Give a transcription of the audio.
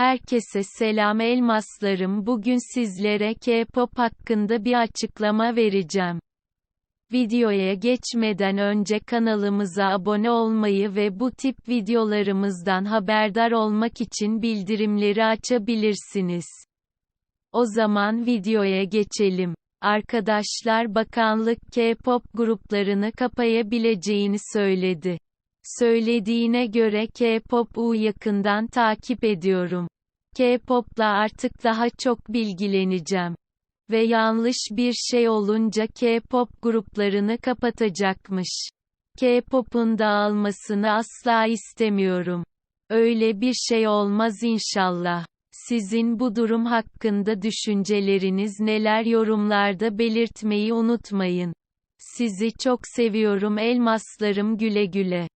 Herkese selam elmaslarım bugün sizlere K-pop hakkında bir açıklama vereceğim. Videoya geçmeden önce kanalımıza abone olmayı ve bu tip videolarımızdan haberdar olmak için bildirimleri açabilirsiniz. O zaman videoya geçelim. Arkadaşlar bakanlık K-pop gruplarını kapayabileceğini söyledi. Söylediğine göre K-pop'u yakından takip ediyorum. K-pop'la artık daha çok bilgileneceğim. Ve yanlış bir şey olunca K-pop gruplarını kapatacakmış. K-pop'un dağılmasını asla istemiyorum. Öyle bir şey olmaz inşallah. Sizin bu durum hakkında düşünceleriniz neler yorumlarda belirtmeyi unutmayın. Sizi çok seviyorum elmaslarım güle güle.